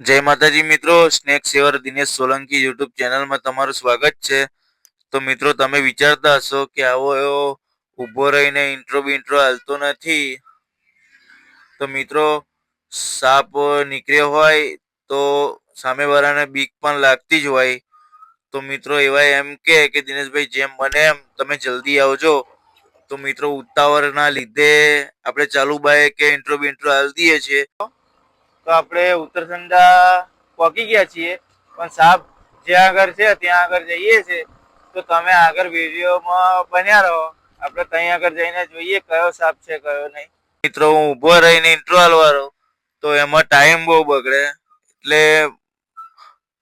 જય માતાજી મિત્રો, snake saver Dinesh Solanki YouTube ચેનલમાં તમારું સ્વાગત છે. તો મિત્રો, તમે વિચારતા હશો કે આવો એવો ઊભો રહીને ઇન્ટ્રો બિન્ટ્રો હાલતો નથી. તો મિત્રો, સાપ નીકળ્યો હોય તો સામેવાળાને બીક પણ લાગતી જ હોય. તો મિત્રો એવા એમ કે દિનેશભાઈ, જેમ બને એમ તમે જલ્દી આવજો. તો મિત્રો, ઉતાવળના લીધે આપણે ચાલુ બાય કે ઇન્ટ્રો બિન્ટ્રો હાલ દઈએ છીએ. તો આપણે ઉત્તરસંડા પહોંચી ગયા છીએ. પણ સાપ જ્યાં આગળ છે, ત્યાં આગળ જઈએ છે તો તમે આગળ વિડીયોમાં બન્યા રહો. આપણે ત્યાં આગળ જઈને જોઈએ કયો સાપ છે, કયો નહીં. મિત્રો, હું ઊભો રહીને ઇન્ટ્રો હાલવારો તો એમાં ટાઈમ બહુ બગડે. એટલે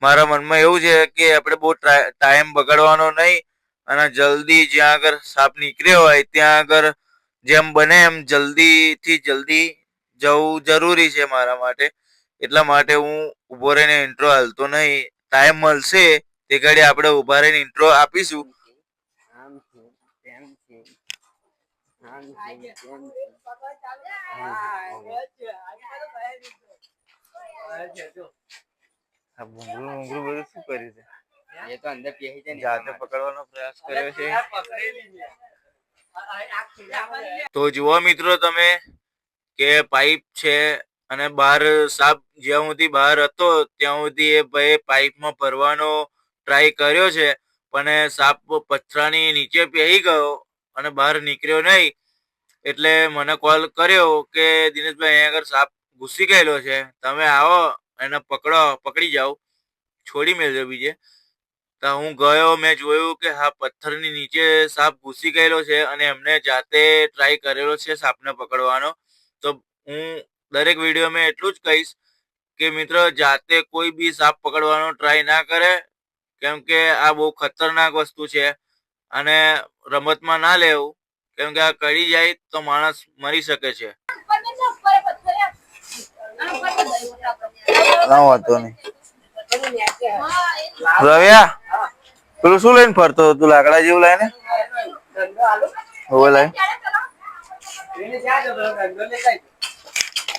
મારા મનમાં એવું છે કે આપણે બહુ ટાઈમ બગાડવાનો નહીં. અને જલ્દી જ્યાં આગળ સાપ નીકળ્યો હોય, ત્યાં આગળ જેમ બને એમ જલ્દીથી જલ્દી જવું જરૂરી છે મારા માટે. એટલા માટે હું ઊભો રહીને ઇન્ટ્રો હાલતો નહીં. ટાઈમ મળશે તે ઘડી આપણે ઊભા રહીને ઇન્ટ્રો આપીશું. આમ છે તેમ છે. આમ છે તેમ છે. આ ભૂંગળું ભૂંગળું બધું શું કર્યું છે? એ તો અંદર પેહી જાય જાતે પકડવાનો પ્રયાસ કર્યો છે. તો જુઓ મિત્રો તમે કે પાઇપ છે અને બહાર સાપ જ્યાં સુધી બહાર હતો, ત્યાં સુધી એ ભાઈ પાઇપમાં ભરવાનો ટ્રાય કર્યો છે. પણ એ સાપ પથરાની નીચે પહેરી ગયો અને બહાર નીકળ્યો નહીં. એટલે મને કોલ કર્યો કે, દિનેશભાઈ, અહીંયા આગળ સાપ ઘૂસી ગયેલો છે. તમે આવો, એને પકડો, પકડી જાઓ. છોડી મેળજો બીજે. તો હું ગયો, મેં જોયું કે હા, પથ્થરની નીચે સાપ ઘૂસી ગયેલો છે અને એમને જાતે ટ્રાય કરેલો છે સાપને પકડવાનો. તો હું દરેક વીડિયો મેં એટલું જ કહીશ કે મિત્ર જાતે કોઈ બી સાપ પકડવાનો ટ્રાય ના કરે કેમ કે આ બહુ ખતરનાક વસ્તુ છે. અને રમતમાં ના લેવું કેમ કે આ કરી જાય તો માણસ મરી શકે છે. વાંધો નહીં. રવ્યા પેલું શું લઈને ફરતો હતો તું લાકડા જેવું લઈને? હવે લઈ.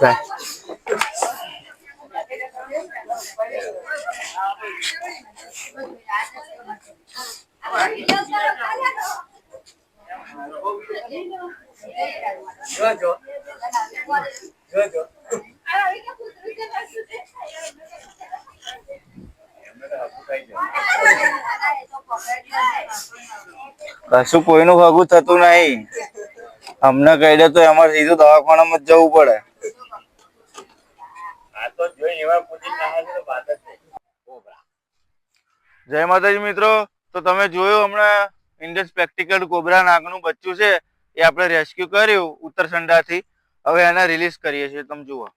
જો કશું કોઈનું ભાગું થતું નહીં. અમને કહી દે તો એમાં સીધું દવાખાનામાં જ જવું પડે આ તો જોઈને એવા પૂછી ના તો વાત જ નહીં કોબરા જય માતાજી મિત્રો. તો તમે જોયું હમણાં ઇન્ડિયન સ્પેક્ટિકલ કોબરા નાગનું બચ્ચું છે, એ આપણે રેસ્ક્યુ કર્યું ઉત્તર સંડાથી હવે એને રિલીઝ કરીએ છીએ. તમે જુઓ.